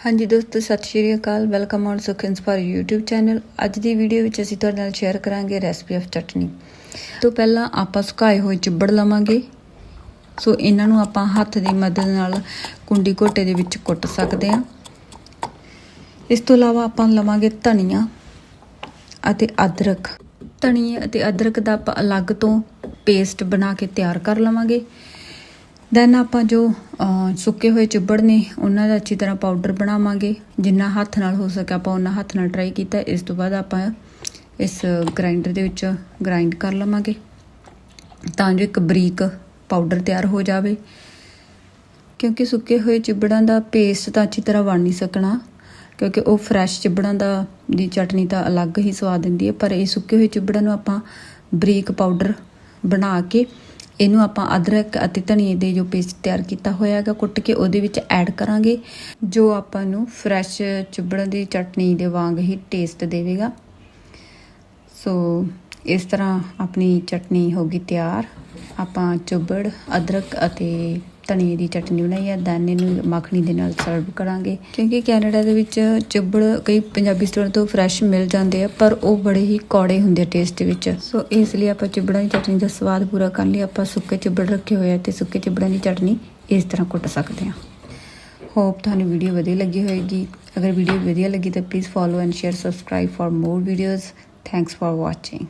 ਹਾਂਜੀ ਦੋਸਤੋ, ਸਤਿ ਸ਼੍ਰੀ ਅਕਾਲ। Welcome on Sukh inspire YouTube channel ਅੱਜ ਦੀ ਵੀਡੀਓ ਵਿੱਚ ਅਸੀਂ ਤੁਹਾਡੇ ਨਾਲ ਸ਼ੇਅਰ ਕਰਾਂਗੇ ਰੈਸਪੀ ਆਫ ਚਟਨੀ ਤੋਂ ਪਹਿਲਾਂ ਆਪਾਂ ਸੁਕਾਏ ਹੋਏ ਚਿੱਬੜ ਲਵਾਂਗੇ। ਸੋ ਇਹਨਾਂ ਨੂੰ ਆਪਾਂ ਹੱਥ ਦੀ ਮਦਦ ਨਾਲ ਕੁੰਡੀ ਘੋਟੇ ਦੇ ਵਿੱਚ ਕੁੱਟ ਸਕਦੇ ਹਾਂ। ਇਸ ਤੋਂ ਇਲਾਵਾ ਆਪਾਂ ਲਵਾਂਗੇ ਧਨੀਆ ਅਤੇ ਅਦਰਕ। ਧਨੀਆ ਅਤੇ ਅਦਰਕ ਦਾ ਆਪਾਂ ਅਲੱਗ ਤੋਂ ਪੇਸਟ ਬਣਾ ਕੇ ਤਿਆਰ ਕਰ ਲਵਾਂਗੇ। ਦੈਨ ਆਪਾਂ ਜੋ ਸੁੱਕੇ ਹੋਏ ਚਿੱਬੜ ਨੇ, ਉਹਨਾਂ ਦਾ ਅੱਛੀ ਤਰ੍ਹਾਂ ਪਾਊਡਰ ਬਣਾਵਾਂਗੇ। ਜਿੰਨਾ ਹੱਥ ਨਾਲ ਹੋ ਸਕੇ ਆਪਾਂ ਉਹਨਾਂ ਹੱਥ ਨਾਲ ਟਰਾਈ ਕੀਤਾ। ਇਸ ਤੋਂ ਬਾਅਦ ਆਪਾਂ ਇਸ ਗ੍ਰਾਈਂਡਰ ਦੇ ਵਿੱਚ ਗ੍ਰਾਈਂਡ ਕਰ ਲਵਾਂਗੇ। ਤਾਂ ਜੋ ਇੱਕ ਬਰੀਕ ਪਾਊਡਰ ਤਿਆਰ ਹੋ ਜਾਵੇ। ਕਿਉਂਕਿ ਸੁੱਕੇ ਹੋਏ ਚਿੱਬੜਾਂ ਦਾ ਪੇਸਟ ਤਾਂ ਅੱਛੀ ਤਰ੍ਹਾਂ ਬਣ ਨਹੀਂ ਸਕਣਾ। ਕਿਉਂਕਿ ਉਹ ਫਰੈਸ਼ ਚਿੱਬੜਾਂ ਦਾ, ਦੀ ਚਟਨੀ ਤਾਂ ਅਲੱਗ ਹੀ ਸਵਾਦ ਦਿੰਦੀ ਹੈ। ਪਰ ਇਹ ਸੁੱਕੇ ਹੋਏ ਚਿੱਬੜਾਂ ਨੂੰ ਆਪਾਂ ਬਰੀਕ ਪਾਊਡਰ ਬਣਾ ਕੇ ਇਹਨੂੰ ਆਪਾਂ ਅਦਰਕ ਅਤੇ ਧਨੀਏ ਦੇ ਜੋ ਪੇਸਟ ਤਿਆਰ ਕੀਤਾ ਹੋਇਆ ਹੈਗਾ, ਕੁੱਟ ਕੇ ਉਹਦੇ ਵਿੱਚ ਐਡ ਕਰਾਂਗੇ, ਜੋ ਆਪਾਂ ਨੂੰ ਫਰੈਸ਼ ਚਿੱਬੜਾਂ ਦੀ ਚਟਨੀ ਦੇ ਵਾਂਗ ਹੀ ਟੇਸਟ ਦੇਵੇਗਾ। ਸੋ ਇਸ ਤਰ੍ਹਾਂ ਆਪਣੀ ਚਟਨੀ ਹੋ ਗਈ ਤਿਆਰ। ਆਪਾਂ ਚੁੱਬੜ ਅਦਰਕ ਅਤੇ ਧਨੀਏ ਦੀ ਚਟਨੀ ਬਣਾਈ ਹੈ ਦੈਨ ਇਹਨੂੰ ਮੱਖਣੀ ਦੇ ਨਾਲ ਸਰਵ ਕਰਾਂਗੇ। ਕਿਉਂਕਿ ਕੈਨੇਡਾ ਦੇ ਵਿੱਚ ਚਿੱਬੜ ਕਈ ਪੰਜਾਬੀ ਸਟੋਰ ਤੋਂ ਫਰੈਸ਼ ਮਿਲ ਜਾਂਦੇ ਆ, ਪਰ ਉਹ ਬੜੇ ਹੀ ਕੌੜੇ ਹੁੰਦੇ ਆ ਟੇਸਟ ਵਿੱਚ। ਸੋ ਇਸ ਲਈ ਆਪਾਂ ਚਿੱਬੜਾਂ ਦੀ ਚਟਨੀ ਦਾ ਸਵਾਦ ਪੂਰਾ ਕਰਨ ਲਈ ਆਪਾਂ ਸੁੱਕੇ ਚਿੱਬੜ ਰੱਖੇ ਹੋਏ ਆ ਤੇ ਸੁੱਕੇ ਚਿੱਬੜਾਂ ਦੀ ਚਟਨੀ ਇਸ ਤਰ੍ਹਾਂ ਕੁੱਟ ਸਕਦੇ ਹਾਂ। ਹੋਪ ਤੁਹਾਨੂੰ ਵੀਡੀਓ ਵਧੀਆ ਲੱਗੀ ਹੋਏਗੀ। ਅਗਰ ਵੀਡੀਓ ਵਧੀਆ ਲੱਗੀ ਤਾਂ please follow and share subscribe for more videos thanks for watching